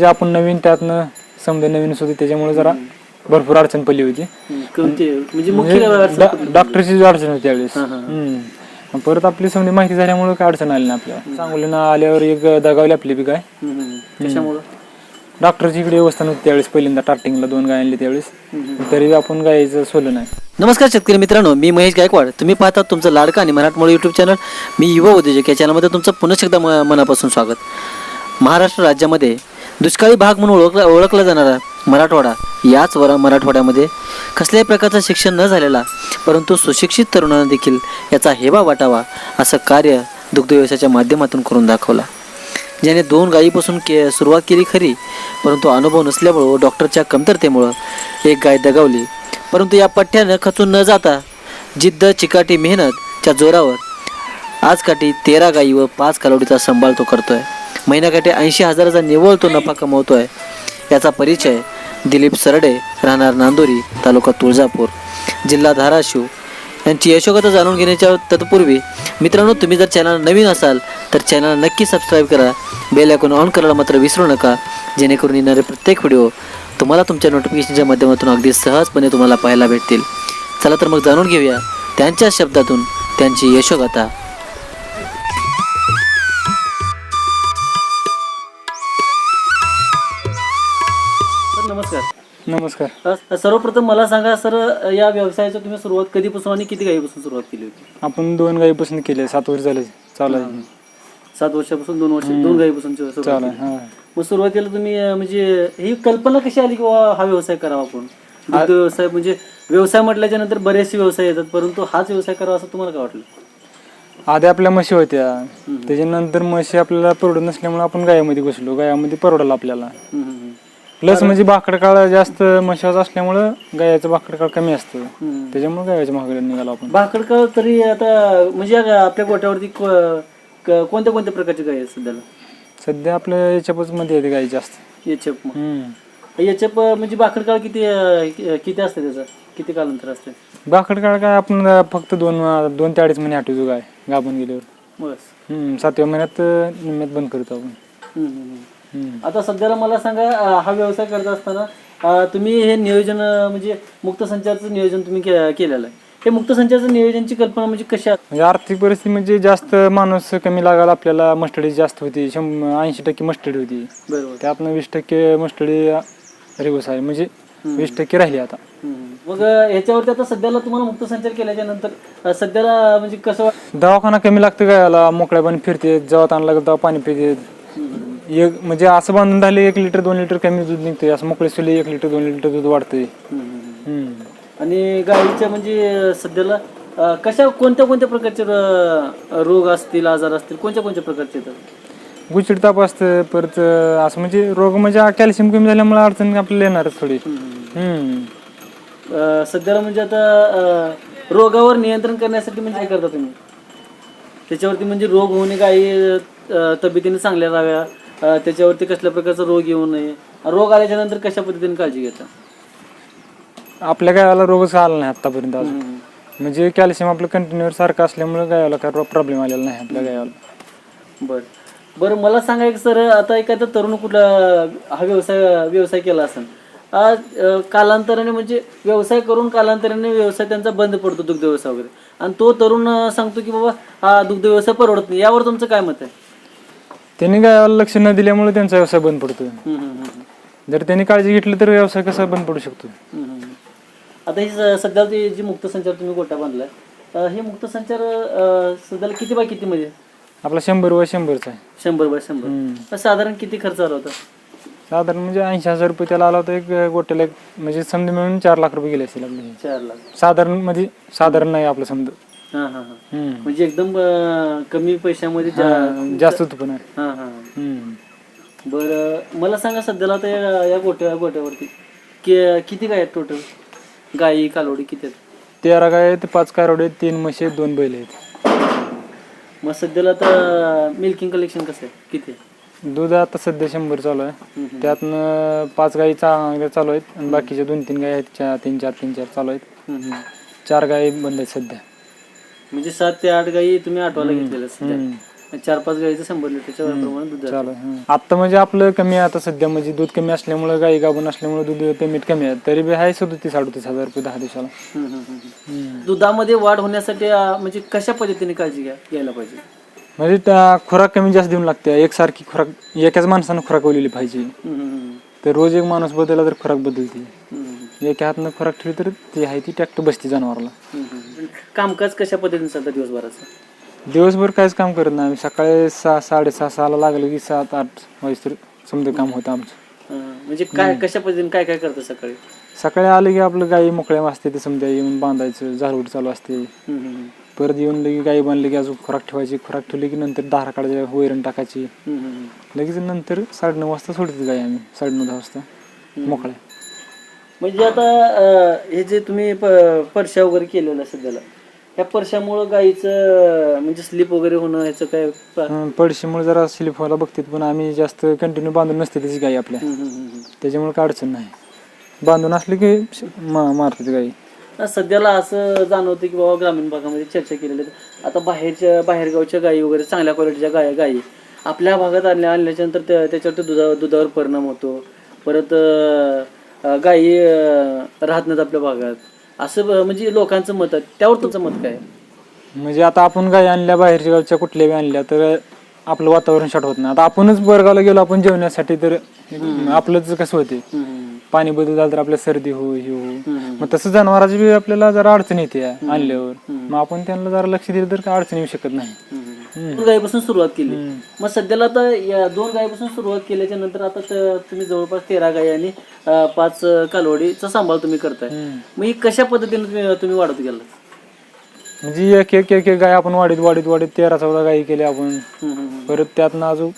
म्हणजे आपण नवीन त्यातनं समजा नवीन होती त्याच्यामुळे जरा भरपूर अडचण पडली होती. कोणती? म्हणजे मुख्य अडचण डॉ-? डॉक्टरची अडचण होती त्यावेळेस. हा, हा. हम्म. परत आपली समजा माहिती झाल्यामुळे काय अडचण आली नाही आपल्याला. सांगोलीनं आल्यावर एक दगावली आपली बी काय. हम्म, हम्म. कशामुळं? डॉक्टरची इकडे व्यवस्था नव्हती त्यावेळेस पहिल्यांदा टार्टिंगला दोन गाय आणली त्यावेळेस. तरी आपण गायचं सोलं नाही. नमस्कार शेतकरी मित्रांनो मी महेश गायकवाड. तुम्ही पाहता तुमचं लाडका आणि मराठमोळी यूट्यूब चॅनल मी युवा उद्योजक. या चॅनलमध्ये तुमचं पुन्हा एकदा म- मनापासून स्वागत. महाराष्ट्र राज्यामध्ये दुष्काळी भाग म्हणून ओळखला ओळखला जाणारा मराठवाडा. याच वर मराठवाड्यामध्ये कसल्याही प्रकारचं शिक्षण न झालेला परंतु सुशिक्षित तरुणांना देखील याचा हेवा वाटावा असं कार्य दुग्ध व्यवसायाच्या माध्यमातून करून दाखवला. ज्याने दोन गायीपासून के सुरुवात केली खरी परंतु अनुभव नसल्यामुळं डॉक्टरच्या कमतरतेमुळं एक गाय दगावली. परंतु या पठ्ठ्यानं खचून न जाता जिद्द चिकाटी मेहनतच्या जोरावर आजकाठी तेरा गायी व पाच कालोडीचा सांभाळ तो करतोय. महिन्याकाठी ऐंशी हजाराचा निव्वळ तो नफा कमवतो आहे याचा परिचय दिलीप सरडे राहणार नांदोरी तालुका तुळजापूर जिल्हा धाराशिव. यांची यशोगाथा जाणून घेण्याच्या तत्पूर्वी मित्रांनो तुम्ही जर चॅनल नवीन असाल तर चॅनल नक्की सबस्क्राईब करा. बेल आयकॉन ऑन करायला मात्र विसरू नका. जेणेकरून येणारे प्रत्येक व्हिडिओ तुम्हाला तुमच्या नोटिफिकेशनच्या माध्यमातून अगदी सहजपणे तुम्हाला पाहायला भेटतील. चला तर मग जाणून घेऊया त्यांच्या शब्दातून त्यांची यशोगाथा. नमस्कार. अ, सर्वप्रथम मला सांगा सर या व्यवसायाची तुम्ही सुरुवात कधीपासून आणि किती गायीपासून सुरुवात केली होती? आपण दोन गायीपासून केले सात वर्ष झाले. चालू आहे. सात वर्षापासून दोन वर्ष दोन चालू. आहे. हा. मग सुरुवातीला तुम्ही अ, म्हणजे ही कल्पना कशी आली की हा व्यवसाय करावा आपण? दुग्ध व्यवसाय म्हणजे व्यवसाय म्हटल्याच्या नंतर बरेचसे व्यवसाय येतात परंतु हाच व्यवसाय करावा असं तुम्हाला काय वाटलं? आधी आपल्या म्हशी होत्या. त्याच्यानंतर म्हशी आपल्याला परवडत नसल्यामुळे आपण गायामध्ये घुसलो गायामध्ये परवडलं आपल्याला. हम्म, हम्म, प्लस म्हणजे भाकड काळ जास्त म्हशीचं असल्यामुळं गायाचं भाकड काळ कमी असतं. हम्म. त्याच्यामुळे गायाच्या महागड्या निघालो आपण. भाकड तरी आता म्हणजे या आपल्या गोट्यावरती को- क- कोणत्या कोणत्या प्रकारची गाय आहेत सध्याला? सध्या आपल्या याच्यापासून मध्ये येते गाई जास्त. एचएफ हम्म. एचएफ म्हणजे भाकड काळ किती अ, किती असते त्याचं? किती कालांतर असते? भाकड काळ काय आपण फक्त दोन दोन ते अडीच महिने आठवतो गाय गाभून गेल्यावर. बस. हम्म, सातव्या महिन्यात अं, निम्म्यात बंद करतो आपण. हम्म, हम्म, हम्म. आता सध्याला मला सांगा हा व्यवसाय करत असताना तुम्ही हे नियोजन म्हणजे मुक्त संचारचं नियोजन तुम्ही केलेलं आहे. हे मुक्त संचारचं नियोजनची कल्पना म्हणजे कशा म्हणजे आर्थिक परिस्थिती म्हणजे जास्त माणूस कमी लागायला आपल्याला मस्टडी जास्त होती ऐंशी टक्के मस्टडी होती. बरोबर. त्यातनं वीस टक्के मस्टडी रेगोस आहे म्हणजे वीस टक्के राहिली आता. मग ह्याच्यावरती आता सध्याला तुम्हाला मुक्त संचार केल्याच्यानंतर सध्याला म्हणजे कसं दवाखाना कमी लागतं गायला मोकळ्या पाणी फिरते जेव्हा ताण लागलं तेव्हा पाणी पिते एक म्हणजे असं बांधून झाले एक लिटर दोन लिटर कमी दूध निघते असं मोकळे सुले एक लिटर दोन लिटर दूध हम्म. हम्म. आणि गाईच्या म्हणजे सध्याला अ, कशा कोणत्या कोणत्या प्रकारचे र- रोग असतील आजार असतील? कोणत्या कोणत्या प्रकारचे येतात? गुचिड ताप असतं परत अं, असं म्हणजे रोग म्हणजे कॅल्शियम कमी झाल्यामुळे अडचण आपल्याला येणारच थोडी. हम्म. अ, सध्याला म्हणजे आता अ, रोगावर नियंत्रण करण्यासाठी म्हणजे काय करता तुम्ही? त्याच्यावरती म्हणजे रोग होणे अ, तब्येतीने चांगल्या राहाव्या त्याच्यावरती कसल्या प्रकारचा रोग येऊ नये. रोग आल्याच्यानंतर कशा पद्धतीने काळजी घेता? आपल्या गावाला रोगच आला नाही आतापर्यंत अजून. म्हणजे कॅल्शियम आपलं कंटिन्युअर सारखं असल्यामुळे गावाला काय प्रॉब्लेम आलेला नाही आपल्या गावाला. बरं. बरं मला सांगा एक सर आता एखादा तरुण कुठला हा व्यवसाय व्यवसाय केला असेल. कालांतराने म्हणजे व्यवसाय करून कालांतराने व्यवसाय त्यांचा बंद पडतो दुग्ध व्यवसाय वगैरे. आणि तो तरुण सांगतो की बाबा हा दुग्ध व्यवसाय परवडत नाही. यावर तुमचं काय मत आहे? त्यांनी गावाला लक्ष न दिल्यामुळे त्यांचा व्यवसाय बंद पडतो. जर त्यांनी काळजी घेतली तर व्यवसाय कसा बंद पडू शकतो. आता ही सध्या ती जी मुक्त संचार तुम्ही गोटा बांधलाय अ, हे मुक्त संचार अ, सध्याला किती बाय किती मध्ये आपला शंभर व शंभरचा आहे. शंभर बाय शंभर. हम्म. साधारण किती खर्च आला होता? साधारण म्हणजे ऐंशी हजार रुपये त्याला आला होता. एक गोट्याला एक म्हणजे समजा मिळून चार लाख रुपये गेले असतील आपले. चार लाख. साधारण म्हणजे साधारण नाही आपलं समजा हा हा हा. हम्म. म्हणजे एकदम अ, कमी पैशामध्ये जा- हा, जास्त उत्पन्न आहे हा हा. हम्म. बरं मला सांगा सध्याला आता या गोट्या गोट्यावरती कि किती गाय आहेत टोटल गाई कालोडी किती आहेत? तेरा गाय आहेत पाच आहेत, तीन म्हशी आहेत, दोन बैल आहेत. मग सध्याला आता मिल्किंग कलेक्शन कसं आहे? किती आहे? दूध आता सध्या शंभर चालू आहे. हम्म, त्यातनं पाच गायी चांगल्या चालू आहेत आणि बाकीच्या दोन तीन गाय आहेत चार तीन चार तीन चार चालू आहेत. हम्म, हम्म. चार गायी बंद आहेत सध्या. म्हणजे सात ते आठ गाई तुम्ही आठवायला घेतलेल्या सध्या. चार पाच गाईचं शंभर लिटरच्या दूध जातं. चालू आता म्हणजे आपलं कमी आहे आता सध्या म्हणजे दूध कमी असल्यामुळे गाई गाभून असल्यामुळे दूध पेमेंट कमी आहे. तरी बी आहे सदोतीस अडतीस हजार रुपये दहा दिवसाला. हम्म, हम्म, हम्म. दुधामध्ये वाढ होण्यासाठी अं, म्हणजे कशा पद्धतीने काळजी घ्या घ्यायला पाहिजे? म्हणजे त्या खुराक कमी जास्त देऊन लागते. एकसारखी खुराक एकाच माणसानं खुराक वळलेली पाहिजे. हम्म, हम्म, तर रोज एक माणूस बदलला तर खुराक बदलते. हम्म, एका हातनं खुराक ठेवली तर ती आहे ती ट्रॅक्टर बसते जनावरला. कामकाज कशा पद्धतीने चालतं दिवसभराचं? दिवसभर काहीच काम करत नाही आम्ही. सकाळी सहा साडेसहा सहाला लागलं की सात आठ वाजता समजा काम होतं आमचं. अं, म्हणजे काय कशा पद्धतीने काय काय करतं सकाळी? सकाळी आलं की आपलं गाई मोकळ्या असते ते समजा येऊन बांधायचं झाडूड चालू असते. हम्म, हम्म, परत येऊन लगे गाई बांधली की अजून खुराक ठेवायची खुराक ठेवली की नंतर दारा काढायची वैरण टाकायची. हम्म, हम्म. लगेच नंतर साडेनऊ वाजता सोडते गाई आम्ही साडेनऊ दहा वाजता. मोकळ्या. म्हणजे आता अं, हे जे तुम्ही प- परशा वगैरे केलेलं सध्याला ह्या परशामुळं गाईचं म्हणजे स्लीप वगैरे होणं ह्याचं काय पडशीमुळे जरा स्लिप व्हायला बघतात पण आम्ही जास्त कंटिन्यू बांधून नसते त्याची गाई आपल्या. हम्म, हम्म, हम्म. त्याच्यामुळे काय अडचण नाही. बांधून असले की मा मारतात गाई. आता सध्याला असं जाणवतं की बाबा ग्रामीण भागामध्ये चर्चा केलेली आहे. आता बाहेरच्या बाहेरगावच्या गायी वगैरे चांगल्या क्वालिटीच्या गाय गायी आपल्या भागात आणल्या आणल्याच्या नंतर त्या त्याच्यावर दुधा दुधावर परिणाम होतो. परत अं, गायी राहत नाहीत आपल्या भागात. असं ब- म्हणजे लोकांचं मत आहे. त्यावर तुमचं मत काय? आहे? म्हणजे आता आपण गाई आणल्या बाहेरच्या गावच्या कुठल्या बी आणल्या तर आपलं वातावरण शॉर्ट होत नाही. आता आपणच बरगावला गेलो आपण जेवण्यासाठी तर आपलंच कसं होते? हम्म, पाणी बदल झालं तर आपल्या सर्दी हो हे हो हम्म, मग तसं जनावराची बी आपल्याला जरा अडचण येते आणल्यावर. मग आपण त्यांना जरा लक्ष दिलं तर काय अडचण येऊ शकत नाही. दोन गायीपासून सुरुवात केली. मग सध्याला आता या दोन गायीपासून सुरुवात केल्याच्यानंतर आता त- तुम्ही जवळपास तेरा गायी आणि अं, पाच अं, कालवडीचा सांभाळ तुम्ही करताय. मग ही कशा पद्धतीने तुम्ही तुम्ही वाढत गेला म्हणजे एक एक एक एक गाय आपण वाढीत वाढीत वाढीत तेरा चौदा गायी केल्या आपण. परत त्यातनं अजून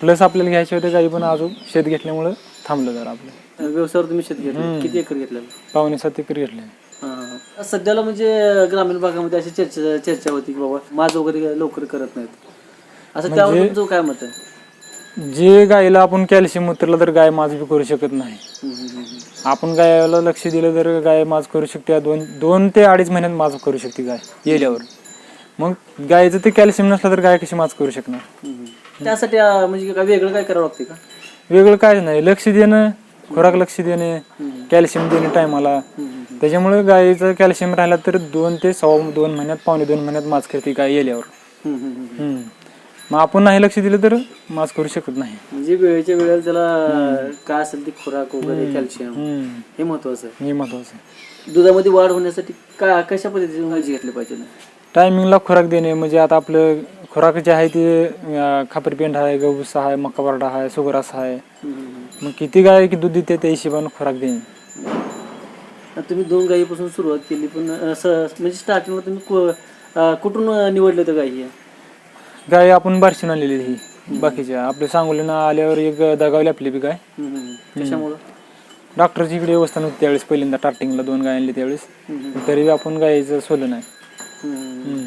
प्लस आपल्याला घ्यायचे होते गायी पण अजून शेत घेतल्यामुळं थांबलं जरा आपलं. व्यवसायावर तुम्ही शेत घेतलं. किती एकर घेतलेलं? पावणे सात एकर घेतले. सध्याला म्हणजे ग्रामीण भागामध्ये अशी चर्चा चर्चा होती की बाबा माझ वगैरे लवकर करत नाहीत. असं त्यावर तुमचं काय मत आहे? जे गायीला आपण कॅल्शियम उतरलं तर गाय माज बी करू शकत नाही. हम्म, हम्म, हम्म. आपण गायला लक्ष दिलं तर गाय माज करू शकते. दोन दोन ते अडीच महिन्यात माज करू शकते गाय येल्यावर मग गायचं ते कॅल्शियम नसलं तर गाय कशी माज करू शकणार? हम्म. त्यासाठी अं, म्हणजे काय वेगळं काय करावं लागते का? वेगळं काय नाही. लक्ष देणं खुराक लक्ष देणे कॅल्शियम देणे टायमाला त्याच्यामुळे गायीचं कॅल्शियम राहिलं तर दोन ते सव्वा दोन महिन्यात पावणे दोन महिन्यात माज करते गाय येल्यावर हम्म. मग आपण नाही लक्ष दिलं तर माज करू शकत नाही. म्हणजे वेळेच्या वेळेला त्याला काय असेल ती खुराक वगैरे कॅल्शियम हम्म. हे महत्वाचं आहे. हे महत्वाचं आहे. दुधामध्ये वाढ होण्यासाठी का कशा पद्धतीने काळजी घेतली पाहिजे? टायमिंगला खुराक देणे म्हणजे आता आपलं खुराक जे आहे ते अं, खापरी पेंड आहे गहूस आहे मका बरडा आहे सुगरास आहे. मग किती गाय की दूध देते त्या हिशोबानं खुराक देणे. तुम्ही दोन गायीपासून सुरुवात केली पण असं म्हणजे स्टार्टिंगला तुम्ही कु- कुठून निवडले होते गायी गाय आपण बारशीन आणलेली ही बाकीच्या. आपल्या सांगोलीनं आल्यावर एक दगावली आपली बी गाय. कशामुळं? डॉक्टरची इकडे व्यवस्था नव्हती त्यावेळेस पहिल्यांदा स्टार्टिंगला दोन गाय आणली त्यावेळेस. तरी आपण गायीचं सोलं नाही. हम्म. हम्म.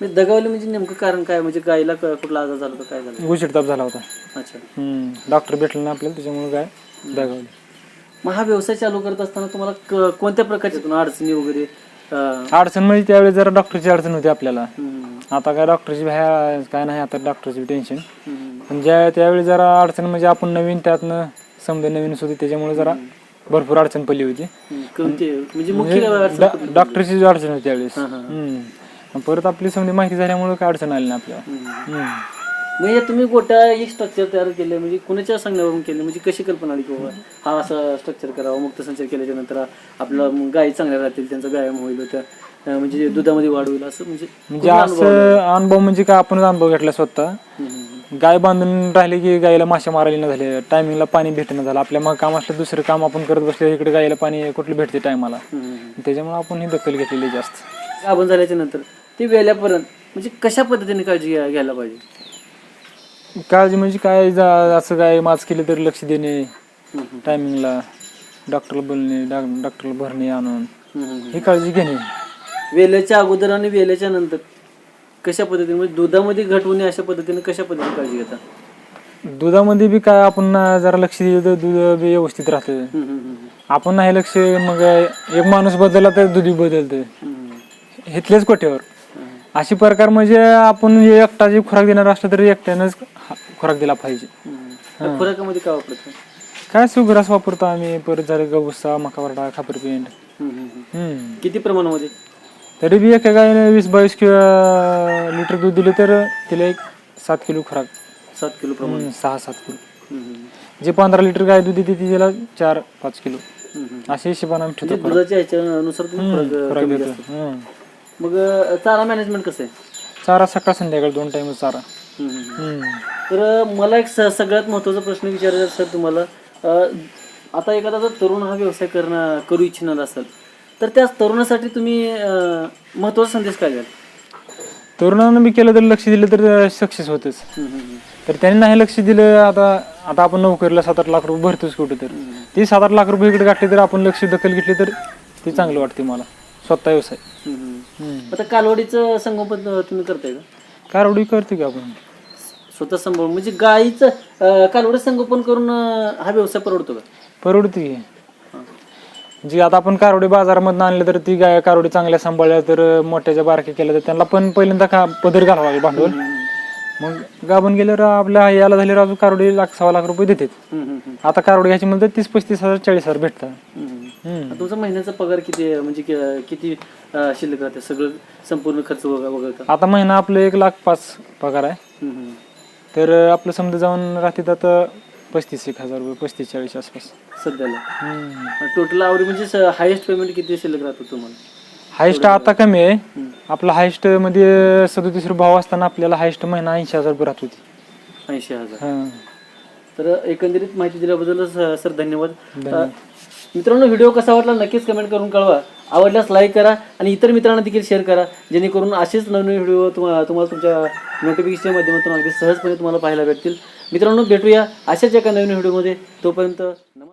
म्हणजे दगावली म्हणजे नेमकं कारण काय? म्हणजे गायीला क- कुठला आजार झाला होता काय झालं? ताप झाला होता. अच्छा. हम्म. डॉक्टर भेटलं नाही आपल्याला त्याच्यामुळे गाय दगावली. मग हा व्यवसाय चालू करत असताना तुम्हाला क- कोणत्या प्रकारच्या अडचणी वगैरे अं, अडचण म्हणजे त्यावेळेस जरा डॉक्टरची अडचण होती आपल्याला हम्म, आता काय डॉक्टरची भ्या काय नाही आता डॉक्टरची टेन्शन हम्म, पण ज्या त्यावेळी जरा अडचण म्हणजे आपण नवीन त्यातनं समजा नवीनच होती त्याच्यामुळे जरा भरपूर अडचण पडली होती हम्म. कोणती म्हणजे मुख्य अडचण डॉ- डॉक्टरची अडचण होती त्यावेळेस हा, हा. हम्म. परत आपली समजा माहिती झाल्यामुळे काय अडचण आली नाही आपल्याला हम्म. हम्म. मग हे तुम्ही गोट्या एक स्ट्रक्चर तयार केले म्हणजे कुणाच्या सांगण्यावरून केले? म्हणजे कशी कल्पना आली की बाबा हा असं स्ट्रक्चर करावं मुक्त संचार केल्याच्यानंतर आपलं गायी चांगल्या राहतील त्यांचा व्यायाम होईल त्या अं, म्हणजे दुधामध्ये वाढ होईल असं म्हणजे म्हणजे असं अनुभव म्हणजे काय? आपणच अनुभव घेतला स्वतः. हम्म, हम्म, गाय बांधून राहिली की गायला माशा मारायला न झाले टायमिंगला पाणी भेटणं झालं. आपल्या मग काम असलं दुसरं काम आपण करत बसले इकडे गायला पाणी कुठलं भेटते टायमाला हम्म. त्याच्यामुळे आपण ही दखल घेतलेली आहे जास्त. गाभण झाल्याच्यानंतर ते वेल्यापर्यंत म्हणजे कशा पद्धतीने काळजी घ्या- घ्यायला पाहिजे? काळजी म्हणजे काय जा- असं काय माच केलं तरी लक्ष देणे टायमिंगला डॉक्टरला बोलणे डॉ- डॉक्टरला भरणे आणून. ही काळजी घेणे. वेल्याच्या अगोदर आणि वेल्याच्या नंतर कशा पद्धतीने म्हणजे दुधामध्ये घट होणे अशा पद्धतीने कशा पद्धतीने काळजी घेता? दुधामध्ये बी काय आपण ना जरा लक्ष दिलं तर दूध बी व्यवस्थित राहतं. हम्म, हम्म, हम्म, आपण नाही लक्ष मग एक माणूस बदलला तर दूध बदलतं. हम्म, इथलेच कोठ्यावर अशी प्रकार म्हणजे आपण एकटा जे खुराक देणार असलं तरी एकट्यानंच खुराक दिला पाहिजे. खुराकामध्ये काय वापरतो काय सुग्रास वापरतो आम्ही परत झालं गबुसा मकावरडा खापरपेंड हम्म. हम्म. किती प्रमाणामध्ये तरी बी एका गायने वीस बावीस किलो लिटर दूध दिले तर तिला एक सात किलो खुराक सात किलो प्रमाण हम्म, सहा सात किलो हम्म, हम्म, जे पंधरा लिटर गाय दूध देते ती तिला चार पाच किलो हम्म, हम्म. अशा हिशोबाने आम्ही म्हणजे ठेवतो दुधाच्या ह्याच्यानुसार तुम्ही खुराक, देतो. हम्म. मग अं, चारा मॅनेजमेंट कसं आहे? चारा सकाळ संध्याकाळ दोन टाइम चारा. हम्म, हम्म. हम्म. तर मला एक स- सगळ्यात महत्त्वाचा प्रश्न विचारायचा सर तुम्हाला अं, आता एखादा जर तरुण हा व्यवसाय करणं करू इच्छिणार असेल तर त्या तरुणासाठी तुम्ही अं, महत्त्वाचा संदेश काय द्याल? तरुणांना बी केलं तर लक्ष दिलं तर सक्सेस होतेच. हम्म, हम्म, तर त्यांनी नाही लक्ष दिलं आता आता आपण नोकरीला सात आठ लाख रुपये भरतोच कुठे तर ती सात आठ लाख रुपये इकडे गाठले तर आपण लक्ष दखल घेतली तर ते चांगलं वाटते मला. स्वतः व्यवसाय. हम्म. आता कालवडीचं संगोपन तुम्ही करताय का? कारवडी करते की आपण. स्वतः सांभाळून म्हणजे गाईचं अं, कालवडी संगोपन करून अं, हा व्यवसाय परवडतो का? परवडते की. जी आता आपण कारवडी बाजारामधून आणले तर ती गाय कारवडी चांगल्या सांभाळल्या तर मोठ्याच्या बारक्या केल्या तर त्यांना पण पहिल्यांदा का पदर घालावा लागेल भांडवल. मग गाभण गेल्यावर आपल्या याला झाल्यावर अजून कारवडी लाख सव्वा लाख रुपये देतात. हम्म, हम्म, हम्म, आता कारवडी घ्यायची म्हणतात तीस पस्तीस हजार चाळीस हजार भेटतात. हम्म, हम्म. तुमचा महिन्याचा पगार किती आहे? म्हणजे कि- किती अं, शिल्लक राहते सगळं संपूर्ण खर्च वगैरे आता महिना आपलं एक लाख पाच पगार आहे हम्म, हम्म. तर आपलं समजा जाऊन राहते आता पस्तीस एक हजार रुपये पस्तीस चाळीस आसपास सध्याला हम्म. टोटल आवडी म्हणजे हायेस्ट पेमेंट किती शिल्लक राहतो तुम्हाला हायस्ट आता कमी आहे आपला हायस्टमध्ये सदोतीस रुपये भाव असताना आपल्याला हायस्ट महिना ऐंशी हजार रुपये राहत होती ऐंशी हजार. तर एकंदरीत माहिती दिल्याबद्दल सर धन्यवाद. मित्रांनो व्हिडिओ कसा वाटला नक्कीच कमेंट करून कळवा. आवडल्यास लाईक करा आणि इतर मित्रांना देखील शेअर करा. जेणेकरून असेच नवीन व्हिडिओ तुम्हाला तुम्हाला तुमच्या नोटिफिकेशनच्या माध्यमातून अगदी सहजपणे तुम्हाला पाहायला भेटतील. मित्रांनो भेटूया अशाच एका नवीन व्हिडिओमध्ये. तोपर्यंत नमस्कार.